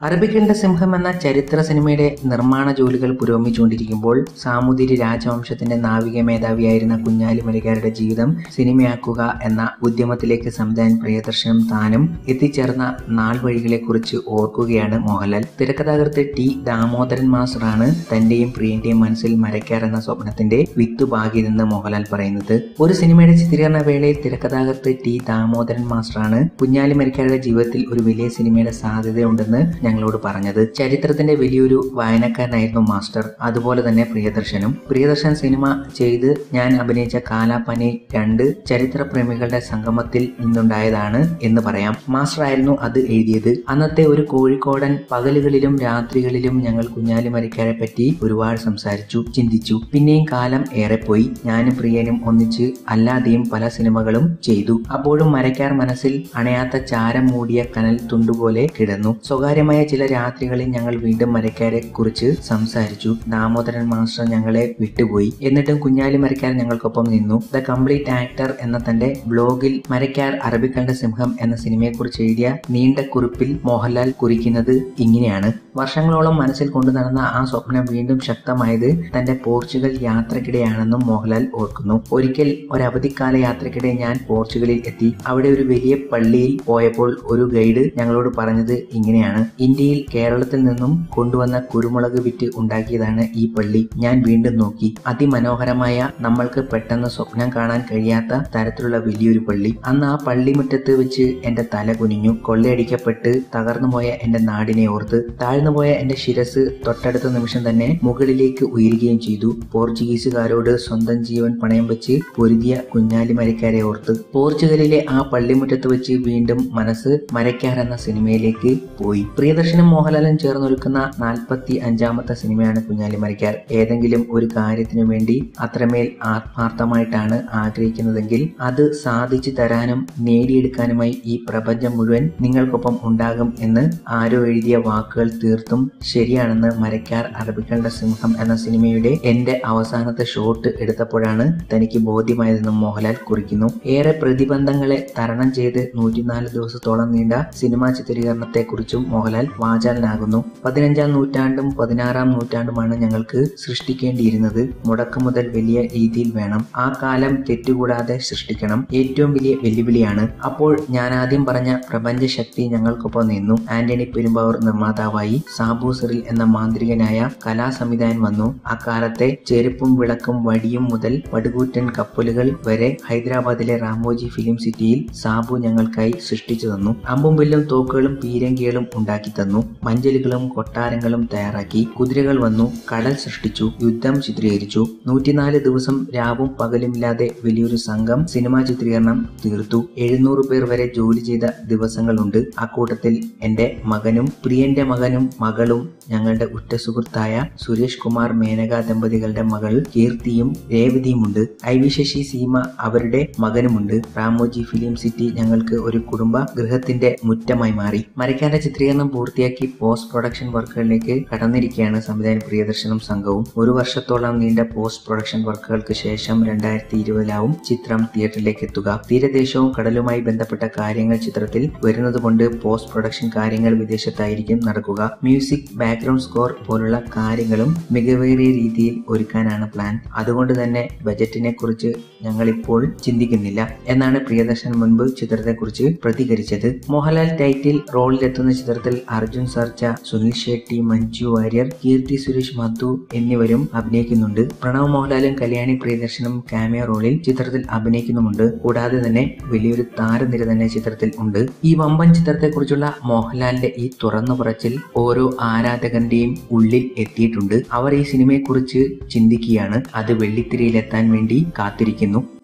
അറബിക്കണ്ട സിംഹം എന്ന ചരിത്ര സിനിമയുടെ നിർമ്മാണ ജോലികൾ പുരോഗമിച്ചുകൊണ്ടിരിക്കുമ്പോൾ സാമൂതിരി രാജവംശത്തിന്റെ നാവിക മേധാവിയായിരുന്ന കുഞ്ഞാലി മലികാരുടെ ജീവിതം സിനിമയാക്കുക എന്ന ഉദ്യമത്തിലേക്ക് സംവിധാൻ പ്രിയദർശനും താനും എത്തിച്ചേർന്ന നാൾ വഴികളെ കുറിച്ച് ഓർക്കുകയാണ് മോഹൻലാൽ. തിരക്കഥാകൃത്ത് ടി ദാമോദരൻ മാസ്റ്ററാണ് തന്റെയും പ്രിയന്റെയും മനസ്സിൽ മരയ്ക്കാർ എന്ന സ്വപ്നത്തിന്റെ വിത്തു പാകിയതെന്ന് മോഹൻലാൽ പറയുന്നത്. ഒരു സിനിമയുടെ ചിത്രീകരണ വേളയിൽ തിരക്കഥാകൃത്ത് ടി ദാമോദരൻ മാസ്റ്ററാണ് കുഞ്ഞാലി മരിക്കാരുടെ ജീവിതത്തിൽ ഒരു വലിയ സിനിമയുടെ സാധ്യതയുണ്ടെന്ന് ഞങ്ങളോട് പറഞ്ഞത്. ചരിത്രത്തിന്റെ വലിയൊരു വായനക്കാരനായിരുന്നു മാസ്റ്റർ. അതുപോലെ തന്നെ പ്രിയദർശനും. പ്രിയദർശൻ സിനിമ ചെയ്ത് ഞാൻ അഭിനയിച്ച കാലാപ്പനി രണ്ട് ചരിത്രപ്രേമികളുടെ സംഗമത്തിൽ നിന്നുണ്ടായതാണ് എന്ന് പറയാം. മാസ്റ്റർ ആയിരുന്നു അത് എഴുതിയത്. അന്നത്തെ ഒരു കോഴിക്കോടൻ പകലുകളിലും രാത്രികളിലും ഞങ്ങൾ കുഞ്ഞാലി മരിക്കാരെ പറ്റി ഒരുപാട് സംസാരിച്ചു ചിന്തിച്ചു. പിന്നെയും കാലം ഏറെ പോയി ഞാനും പ്രിയനും ഒന്നിച്ച് അല്ലാതെയും പല സിനിമകളും ചെയ്തു. അപ്പോഴും മരക്കാർ മനസ്സിൽ അണയാത്ത ചാരം മൂടിയ കനൽ തുണ്ടുപോലെ കിടന്നു. സ്വകാര്യമായ ചില രാത്രികളിൽ ഞങ്ങൾ വീണ്ടും മരക്കാരെ കുറിച്ച് സംസാരിച്ചു. ദാമോദരൻ മാസ്റ്റർ ഞങ്ങളെ വിട്ടുപോയി. എന്നിട്ടും കുഞ്ഞാലി മരക്കാർ ഞങ്ങൾക്കൊപ്പം നിന്നു. ദ കംപ്ലീറ്റ് ആക്ടർ എന്ന തന്റെ ബ്ലോഗിൽ മരക്കാർ അറബിക്കണ്ട സിംഹം എന്ന സിനിമയെക്കുറിച്ച് എഴുതിയ നീണ്ട കുറിപ്പിൽ മോഹൻലാൽ കുറിക്കുന്നത് ഇങ്ങനെയാണ്. വർഷങ്ങളോളം മനസ്സിൽ കൊണ്ടു നടന്ന ആ സ്വപ്നം വീണ്ടും ശക്തമായത് തന്റെ പോർച്ചുഗൽ യാത്രക്കിടെയാണെന്നും മോഹൻലാൽ ഓർക്കുന്നു. ഒരിക്കൽ ഒരവധിക്കാല യാത്രക്കിടെ ഞാൻ പോർച്ചുഗലിൽ എത്തി. അവിടെ ഒരു വലിയ പള്ളിയിൽ പോയപ്പോൾ ഒരു ഗൈഡ് ഞങ്ങളോട് പറഞ്ഞത് ഇങ്ങനെയാണ്. ഇന്ത്യയിൽ കേരളത്തിൽ നിന്നും കൊണ്ടുവന്ന കുരുമുളക് വിറ്റ് ഉണ്ടാക്കിയതാണ് ഈ പള്ളി. ഞാൻ വീണ്ടും നോക്കി. അതിമനോഹരമായ നമ്മൾക്ക് പെട്ടെന്ന് സ്വപ്നം കാണാൻ കഴിയാത്ത തരത്തിലുള്ള വലിയൊരു പള്ളി. അന്ന് ആ പള്ളിമുറ്റത്ത് വെച്ച് എന്റെ തല കുനിഞ്ഞു. കൊള്ളയടിക്കപ്പെട്ട് തകർന്നുപോയ എന്റെ നാടിനെ ഓർത്ത് താഴ്ന്നുപോയ എന്റെ ശിരസ് തൊട്ടടുത്ത നിമിഷം തന്നെ മുകളിലേക്ക് ഉയരുകയും ചെയ്തു. പോർച്ചുഗീസുകാരോട് സ്വന്തം ജീവൻ പണയം വെച്ച് പൊരുതിയ കുഞ്ഞാലി മരക്കാരെ ഓർത്ത് പോർച്ചുഗലിലെ ആ പള്ളിമുറ്റത്ത് വെച്ച് വീണ്ടും മനസ്സ് മരക്കാർ എന്ന സിനിമയിലേക്ക് പോയി. പ്രിയദർശനും മോഹൻലാലും ചേർന്നൊരുക്കുന്ന നാൽപ്പത്തി അഞ്ചാമത്തെ സിനിമയാണ് കുഞ്ഞാലി മരക്കാർ ഏതെങ്കിലും ഒരു കാര്യത്തിനു വേണ്ടി അത്രമേൽ ആത്മാർത്ഥമായിട്ടാണ് ആഗ്രഹിക്കുന്നതെങ്കിൽ അത് സാധിച്ചു തരാനും നേടിയെടുക്കാനുമായി ഈ പ്രപഞ്ചം മുഴുവൻ നിങ്ങൾക്കൊപ്പം ഉണ്ടാകും എന്ന് ആരോ എഴുതിയ വാക്കുകൾ തീർത്തും ശരിയാണെന്ന് മരക്കാർ അറബിക്കളുടെ സിംഹം എന്ന സിനിമയുടെ എന്റെ അവസാനത്തെ ഷോട്ട് എടുത്തപ്പോഴാണ് തനിക്ക് ബോധ്യമായതെന്നും മോഹൻലാൽ കുറിക്കുന്നു. ഏറെ പ്രതിബന്ധങ്ങളെ തരണം ചെയ്ത് നൂറ്റിനാല് ദിവസത്തോളം നീണ്ട സിനിമാ ചിത്രീകരണത്തെ കുറിച്ചും മോഹൻലാൽ വാചാലനാകുന്നു. പതിനഞ്ചാം നൂറ്റാണ്ടും പതിനാറാം നൂറ്റാണ്ടുമാണ് ഞങ്ങൾക്ക് സൃഷ്ടിക്കേണ്ടിയിരുന്നത്. മുടക്കം മുതൽ വലിയ രീതിയിൽ വേണം. ആ കാലം തെറ്റുകൂടാതെ സൃഷ്ടിക്കണം. ഏറ്റവും വലിയ വെല്ലുവിളിയാണ്. അപ്പോൾ ഞാൻ ആദ്യം പറഞ്ഞ പ്രപഞ്ച ശക്തി ഞങ്ങൾക്കൊപ്പം നിന്നു. ആന്റണി പെരുമ്പാവൂർ നിർമ്മാതാവായി സാബു സിറിൽ എന്ന മാന്ത്രികനായ കലാസംവിധായൻ വന്നു. അക്കാലത്തെ ചെരുപ്പും വിളക്കും വടിയും മുതൽ പടുകൂറ്റൻ കപ്പലുകൾ വരെ ഹൈദരാബാദിലെ റാമോജി ഫിലിം സിറ്റിയിൽ സാബു ഞങ്ങൾക്കായി സൃഷ്ടിച്ചു തന്നു. അമ്പും വില്ലും തോക്കുകളും പീരങ്കികളും ഉണ്ടാക്കി തന്നു. മഞ്ചലുകളും കൊട്ടാരങ്ങളും തയ്യാറാക്കി കുതിരകൾ വന്നു. കടൽ സൃഷ്ടിച്ചു. യുദ്ധം ചിത്രീകരിച്ചു. നൂറ്റിനാല് ദിവസം രാവും പകലുമില്ലാതെ വലിയൊരു സംഘം സിനിമാ ചിത്രീകരണം തീർത്തു. എഴുന്നൂറ് പേർ വരെ ജോലി ചെയ്ത ദിവസങ്ങളുണ്ട്. അക്കൂട്ടത്തിൽ എന്റെ മകനും പ്രിയന്റെ മകനും മകളും ഞങ്ങളുടെ ഉറ്റ സുഹൃത്തായ സുരേഷ് കുമാർ മേനക ദമ്പതികളുടെ മകൾ കീർത്തിയും രേവതിയുമുണ്ട്. ഐ വി ശശി സീമ അവരുടെ മകനുമുണ്ട്. റാമോജി ഫിലിം സിറ്റി ഞങ്ങൾക്ക് ഒരു കുടുംബ ഗൃഹത്തിന്റെ മുറ്റമായി മാറി. മരക്കാന്റെ ചിത്രീകരണം പൂർത്തിയാക്കി പോസ്റ്റ് പ്രൊഡക്ഷൻ വർക്കുകളിലേക്ക് കടന്നിരിക്കുകയാണ് സംവിധായകൻ പ്രിയദർശനം സംഘവും. ഒരു വർഷത്തോളം നീണ്ട പോസ്റ്റ് പ്രൊഡക്ഷൻ വർക്കുകൾക്ക് ശേഷം രണ്ടായിരത്തി ഇരുപതിലാവും ചിത്രം തിയേറ്ററിലേക്ക് എത്തുക. തീരദേശവും കടലുമായി ബന്ധപ്പെട്ട കാര്യങ്ങൾ ചിത്രത്തിൽ വരുന്നതുകൊണ്ട് പോസ്റ്റ് പ്രൊഡക്ഷൻ കാര്യങ്ങൾ വിദേശത്തായിരിക്കും നടക്കുക. മ്യൂസിക് ബാക്ക്ഗ്രൗണ്ട് സ്കോർ പോലുള്ള കാര്യങ്ങളും മികവേറിയ രീതിയിൽ ഒരുക്കാനാണ് പ്ലാൻ അതുകൊണ്ട് തന്നെ ബജറ്റിനെ കുറിച്ച് ഞങ്ങൾ ഇപ്പോൾ ചിന്തിക്കുന്നില്ല. എന്നാണ് പ്രിയദർശൻ മുൻപ് ചിത്രത്തെക്കുറിച്ച് പ്രതികരിച്ചത്. മോഹൻലാൽ ടൈറ്റിൽ റോളിലെത്തുന്ന ചിത്രത്തിൽ അർജുൻ സർച്ച സുനിൽ ഷെട്ടി മഞ്ജു വാര്യർ കീർത്തി സുരേഷ് മധു എന്നിവരും അഭിനയിക്കുന്നുണ്ട്. പ്രണവ് മോഹൻലാലും കല്യാണി പ്രിയദർശനും കാമിയ റോളിൽ ചിത്രത്തിൽ അഭിനയിക്കുന്നുമുണ്ട്. കൂടാതെ തന്നെ വലിയൊരു താരനിര തന്നെ ചിത്രത്തിൽ ഉണ്ട്. ഈ വമ്പൻ ചിത്രത്തെക്കുറിച്ചുള്ള മോഹൻലാലിന്റെ ഈ തുറന്നു പറച്ചിൽ ഓരോ ആരാധകന്റെയും ഉള്ളിൽ എത്തിയിട്ടുണ്ട്. അവർ ഈ സിനിമയെ കുറിച്ച് ചിന്തിക്കുകയാണ്. അത് വെള്ളിത്തിരയിലെത്താൻ വേണ്ടി കാത്തിരിക്കുന്നു.